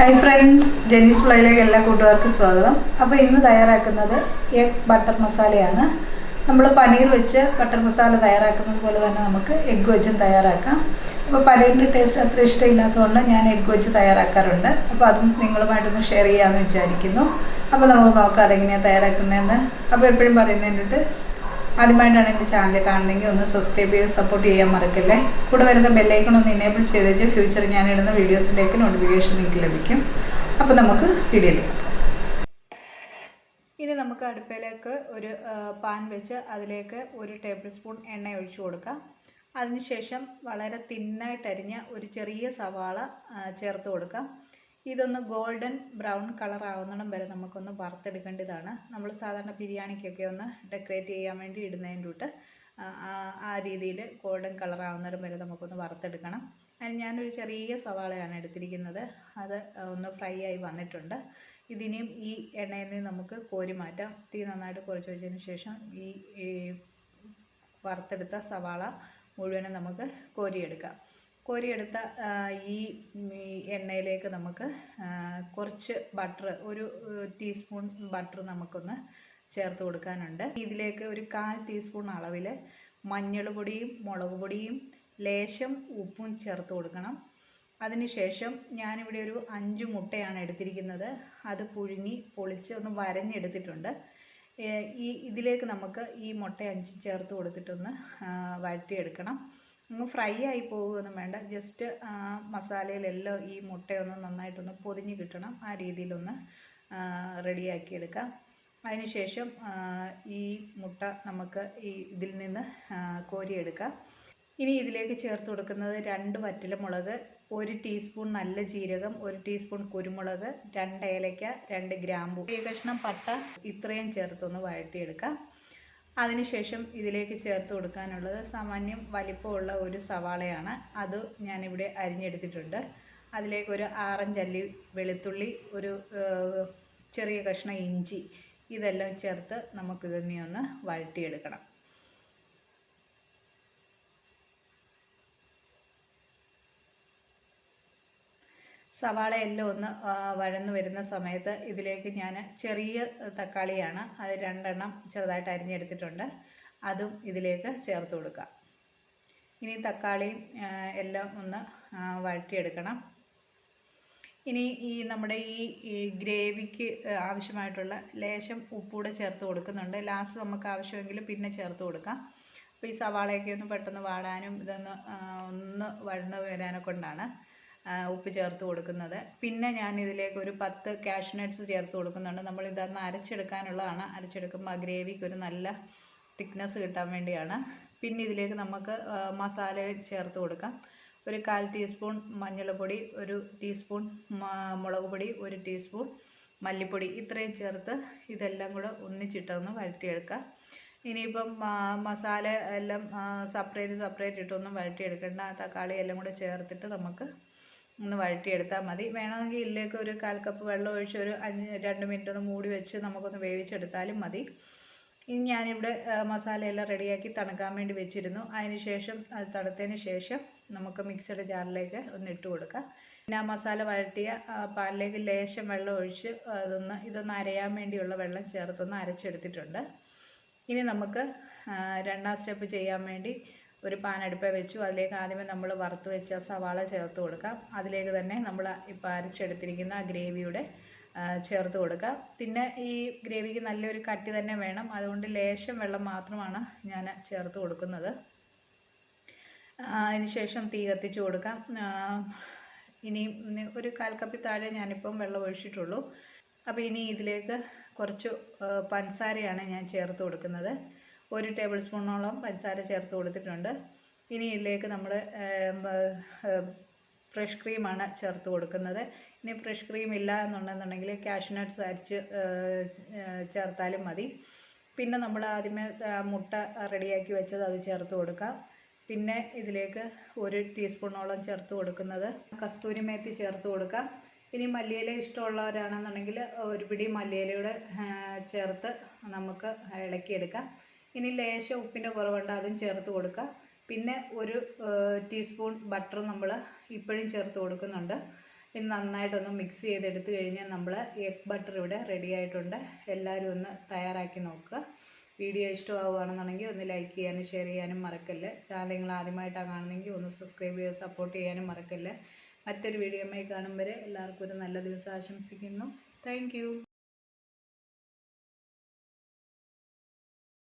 Hi friends ജെനീസ് ഫ്ലൈയിലേക്ക് എല്ലാ കൂട്ടുകാർക്കും സ്വാഗതം. അപ്പോൾ ഇന്ന് തയ്യാറാക്കുന്നത് എഗ് ബട്ടർ മസാലയാണ് നമ്മൾ പനീർ വെച്ച് ബട്ടർ മസാല തയ്യാറാക്കുന്നത് പോലെ തന്നെ നമുക്ക് എഗ്ഗ് വെച്ചും തയ്യാറാക്കാം. അപ്പോൾ പനീറിന്റെ ടേസ്റ്റ് അത്ര ഇഷ്ടമില്ലാത്തതുകൊണ്ട് ഞാൻ എഗ്ഗ് വെച്ച് തയ്യാറാക്കാറുണ്ട്. അപ്പോൾ അതും നിങ്ങളുമായിട്ടൊന്ന് ഷെയർ ചെയ്യാമെന്ന് വിചാരിക്കുന്നു. അപ്പോൾ നമുക്ക് നോക്കാം അതെങ്ങനെയാണ് തയ്യാറാക്കുന്നതെന്ന്. അപ്പോൾ എപ്പോഴും പറയുന്നതിന്റെ ആദ്യമായിട്ടാണ് എന്റെ ചാനൽ കാണുന്നതെങ്കിൽ ഒന്ന് സബ്സ്ക്രൈബ് ചെയ്ത് സപ്പോർട്ട് ചെയ്യാൻ മറക്കല്ലേ? കൂടെ വരുന്ന ബെല്ലൈക്കൺ ഒന്ന് എനേബിൾ ചെയ്ത് വെച്ച് ഫ്യൂച്ചറിൽ ഞാൻ ഇടുന്ന വീഡിയോസിന്റെയൊക്കെ നോട്ടിഫിക്കേഷൻ നിങ്ങൾക്ക് ലഭിക്കും. അപ്പോൾ നമുക്ക് വീഡിയോയിലേക്ക് ഇനി നമുക്ക് അടുപ്പയിലേക്ക് ഒരു പാൻ വെച്ച് അതിലേക്ക് ഒരു ടേബിൾ സ്പൂൺ എണ്ണ ഒഴിച്ചു കൊടുക്കാം. അതിനുശേഷം വളരെ തിന്നായിട്ടരിഞ്ഞ ഒരു ചെറിയ സവാള ചേർത്ത് കൊടുക്കാം. ഇതൊന്ന് ഗോൾഡൻ ബ്രൗൺ കളർ ആവുന്നിടം വരെ നമുക്കൊന്ന് വറുത്തെടുക്കേണ്ടതാണ്. നമ്മൾ സാധാരണ ബിരിയാണിക്കൊക്കെ ഒന്ന് ഡെക്കറേറ്റ് ചെയ്യാൻ വേണ്ടി ഇടുന്നതിന്റെ കൂട്ട് ആ, രീതിയിൽ ഗോൾഡൻ കളർ ആവുന്നിടം വരെ നമുക്കൊന്ന് വറുത്തെടുക്കണം. അതിന് ഞാനൊരു ചെറിയ സവാളയാണ് എടുത്തിരിക്കുന്നത്. അത് ഒന്ന് ഫ്രൈ ആയി വന്നിട്ടുണ്ട്. ഇതിനെയും ഈ എണ്ണയിൽ നിന്ന് നമുക്ക് കോരി മാറ്റാം. തീ നന്നായിട്ട് കുറച്ച് വെച്ചതിന് ശേഷം ഈ വറുത്തെടുത്ത സവാള മുഴുവനും നമുക്ക് കോരിയെടുക്കാം. കോരിയെടുത്ത ഈ എണ്ണയിലേക്ക് നമുക്ക് കുറച്ച് ബട്ടർ ഒരു ടീസ്പൂൺ ബട്ടർ നമുക്കൊന്ന് ചേർത്ത് കൊടുക്കാനുണ്ട്. ഇതിലേക്ക് ഒരു കാൽ ടീസ്പൂൺ അളവിൽ മഞ്ഞൾ പൊടിയും മുളക് പൊടിയും ലേശം ഉപ്പും ചേർത്ത് കൊടുക്കണം. അതിനുശേഷം ഞാനിവിടെ ഒരു അഞ്ച് മുട്ടയാണ് എടുത്തിരിക്കുന്നത്. അത് പുഴുങ്ങി പൊളിച്ച് ഒന്ന് വരഞ്ഞെടുത്തിട്ടുണ്ട്. ഈ ഇതിലേക്ക് നമുക്ക് ഈ മുട്ട അഞ്ചും ചേർത്ത് കൊടുത്തിട്ടൊന്ന് വഴറ്റിയെടുക്കണം അങ്ങ് ഫ്രൈ ആയി പോവുകയൊന്നും വേണ്ട. ജസ്റ്റ് മസാലയിലെല്ലാം ഈ മുട്ടയൊന്ന് നന്നായിട്ടൊന്ന് പൊതിഞ്ഞ് കിട്ടണം. ആ രീതിയിലൊന്ന് റെഡിയാക്കി എടുക്കാം അതിനുശേഷം ഈ മുട്ട നമുക്ക് ഈ ഇതിൽ നിന്ന് കോരിയെടുക്കാം. ഇനി ഇതിലേക്ക് ചേർത്ത് കൊടുക്കുന്നത് രണ്ട് വറ്റലമുളക് ഒരു ടീസ്പൂൺ നല്ല ജീരകം ഒരു ടീസ്പൂൺ കുരുമുളക് രണ്ട് ഏലയ്ക്ക രണ്ട് ഗ്രാമ്പു. ഈ കഷ്ണം പട്ട ഇത്രയും ചേർത്തൊന്ന് വഴറ്റിയെടുക്കാം. അതിനുശേഷം ഇതിലേക്ക് ചേർത്ത് കൊടുക്കാനുള്ളത് സാമാന്യം വലിപ്പമുള്ള ഒരു സവാളയാണ്. അത് ഞാനിവിടെ അരിഞ്ഞെടുത്തിട്ടുണ്ട്. അതിലേക്ക് ഒരു ആറഞ്ചല്ലി വെളുത്തുള്ളി ഒരു ചെറിയ കഷ്ണം ഇഞ്ചി ഇതെല്ലാം ചേർത്ത് നമുക്കിതിനെ ഒന്ന് വഴറ്റിയെടുക്കണം. സവാള എല്ലാം ഒന്ന് വഴന്നു വരുന്ന സമയത്ത് ഇതിലേക്ക് ഞാൻ ചെറിയ തക്കാളിയാണ് അത് രണ്ടെണ്ണം ചെറുതായിട്ട് അരിഞ്ഞെടുത്തിട്ടുണ്ട്. അതും ഇതിലേക്ക് ചേർത്ത് കൊടുക്കാം. ഇനി തക്കാളിയും എല്ലാം ഒന്ന് വഴറ്റിയെടുക്കണം. ഇനി ഈ നമ്മുടെ ഈ ഗ്രേവിക്ക് ആവശ്യമായിട്ടുള്ള ലേശം ഉപ്പൂടെ ചേർത്ത് കൊടുക്കുന്നുണ്ട്. ലാസ്റ്റ് നമുക്ക് ആവശ്യമെങ്കിൽ പിന്നെ ചേർത്ത് കൊടുക്കാം. അപ്പോൾ ഈ സവാളയൊക്കെ ഒന്ന് പെട്ടെന്ന് വാടാനും ഇതൊന്ന് ഒന്ന് വഴന്ന് വരാനൊക്കെ കൊണ്ടാണ്. ഉപ്പ് ചേർത്ത് കൊടുക്കുന്നത്. പിന്നെ ഞാൻ ഇതിലേക്ക് ഒരു പത്ത് കാഷ്യൂ നട്ട്സ് ചേർത്ത് കൊടുക്കുന്നുണ്ട്. നമ്മൾ ഇതൊന്ന് അരച്ചെടുക്കാനുള്ളതാണ്. അരച്ചെടുക്കുമ്പോൾ ആ ഗ്രേവിക്ക് ഒരു നല്ല തിക്നെസ് കിട്ടാൻ വേണ്ടിയാണ്. പിന്നെ ഇതിലേക്ക് നമുക്ക് മസാല ചേർത്ത് കൊടുക്കാം. ഒരു കാൽ ടീസ്പൂൺ മഞ്ഞൾപ്പൊടി ഒരു ടീസ്പൂൺ മുളക് പൊടി ഒരു ടീസ്പൂൺ മല്ലിപ്പൊടി. ഇത്രയും ചേർത്ത് ഇതെല്ലാം കൂടെ ഒന്നിച്ചിട്ടൊന്ന് വഴറ്റിയെടുക്കാം ഇനിയിപ്പം മസാല എല്ലാം സെപ്പറേറ്റ് സെപ്പറേറ്റ് ഇട്ടൊന്നും വഴറ്റിയെടുക്കേണ്ട. തക്കാളി എല്ലാം കൂടെ ചേർത്തിട്ട് നമുക്ക് ഒന്ന് വഴറ്റിയെടുത്താൽ മതി. വേണമെങ്കിൽ ഇതിലേക്ക് ഒരു കാൽ കപ്പ് വെള്ളം ഒഴിച്ച് ഒരു അഞ്ച് രണ്ട് മിനിറ്റ് ഒന്ന് മൂടി വെച്ച് നമുക്കൊന്ന് വേവിച്ചെടുത്താലും മതി. ഇനി ഞാനിവിടെ മസാലയെല്ലാം റെഡിയാക്കി തണുക്കാൻ വേണ്ടി വെച്ചിരുന്നു. അതിന് ശേഷം അത് തണുത്തതിന് ശേഷം നമുക്ക് മിക്സഡ് ജാറിലേക്ക് ഒന്ന് ഇട്ട് കൊടുക്കാം. പിന്നെ ആ മസാല വഴറ്റിയ പാലിലേക്ക് ലേശം വെള്ളം ഒഴിച്ച് അതൊന്ന് ഇതൊന്ന് അരയാൻ വേണ്ടിയുള്ള വെള്ളം ചേർത്തൊന്ന് അരച്ചെടുത്തിട്ടുണ്ട്. ഇനി നമുക്ക് രണ്ടാം സ്റ്റെപ്പ് ചെയ്യാൻ വേണ്ടി ഒരു പാൻ അടുപ്പിൽ വെച്ചു. അതിലേക്ക് ആദ്യമേ നമ്മൾ വറുത്ത് വെച്ച സവാള ചേർത്ത് കൊടുക്കാം. അതിലേക്ക് തന്നെ നമ്മൾ ഇപ്പോൾ അരച്ചെടുത്തിരിക്കുന്ന ആ ഗ്രേവിയുടെ ചേർത്ത് കൊടുക്കാം. പിന്നെ ഈ ഗ്രേവിക്ക് നല്ലൊരു കട്ടി തന്നെ വേണം. അതുകൊണ്ട് ലേശം വെള്ളം മാത്രമാണ് ഞാൻ ചേർത്ത് കൊടുക്കുന്നത്. അതിനുശേഷം അതിന് ശേഷം തീ കത്തിച്ച് കൊടുക്കാം. ഇനി ഒരു കാൽ കപ്പി താഴെ ഞാനിപ്പം വെള്ളം ഒഴിച്ചിട്ടുള്ളൂ. അപ്പോൾ ഇനി ഇതിലേക്ക് കുറച്ച് പഞ്ചസാരയാണ് ഞാൻ ചേർത്ത് കൊടുക്കുന്നത്. ഒരു ടേബിൾ സ്പൂണോളം പഞ്ചസാര ചേർത്ത് കൊടുത്തിട്ടുണ്ട്. ഇനി ഇതിലേക്ക് നമ്മൾ ഫ്രഷ് ക്രീമാണ് ചേർത്ത് കൊടുക്കുന്നത്. ഇനി ഫ്രഷ് ക്രീം ഇല്ല എന്നുണ്ടെന്നുണ്ടെങ്കിൽ കാഷ്നട്ട്സ് അരിച്ച് ചേർത്താലും മതി. പിന്നെ നമ്മൾ ആദ്യമേ മുട്ട റെഡിയാക്കി വെച്ചത് അത് ചേർത്ത് കൊടുക്കാം. പിന്നെ ഇതിലേക്ക് ഒരു ടീസ്പൂണോളം ചേർത്ത് കൊടുക്കുന്നത് കസ്തൂരി മേത്തി ചേർത്ത് കൊടുക്കാം. ഇനി മല്ലിയില ഇഷ്ടമുള്ളവരാണെന്നുണ്ടെങ്കിൽ ഒരു പിടി മല്ലിയിലയുടെ ചേർത്ത് നമുക്ക് ഇളക്കിയെടുക്കാം. ഇനി ലേശം ഉപ്പിന്റെ കുറവുണ്ട് അതും ചേർത്ത് കൊടുക്കുക. പിന്നെ ഒരു ടീസ്പൂൺ ബട്ടർ നമ്മൾ ഇപ്പോഴും ചേർത്ത് കൊടുക്കുന്നുണ്ട്. ഇത് നന്നായിട്ടൊന്ന് മിക്സ് ചെയ്തെടുത്ത് കഴിഞ്ഞാൽ നമ്മൾ എഗ് ബട്ടർ ഇവിടെ റെഡി ആയിട്ടുണ്ട്. എല്ലാവരും ഒന്ന് തയ്യാറാക്കി നോക്കുക. വീഡിയോ ഇഷ്ടമാവുകയാണെന്നുണ്ടെങ്കിൽ ഒന്ന് ലൈക്ക് ചെയ്യാനും ഷെയർ ചെയ്യാനും മറക്കല്ല്. ചാനൽ നിങ്ങൾ ആദ്യമായിട്ടാണ് കാണുന്നതെങ്കിൽ ഒന്ന് സബ്സ്ക്രൈബ് ചെയ്ത് സപ്പോർട്ട് ചെയ്യാനും മറക്കല്ല്. മറ്റൊരു വീഡിയോയുമായി കാണും വരെ എല്ലാവർക്കും ഒരു നല്ല ദിവസം ആശംസിക്കുന്നു. താങ്ക്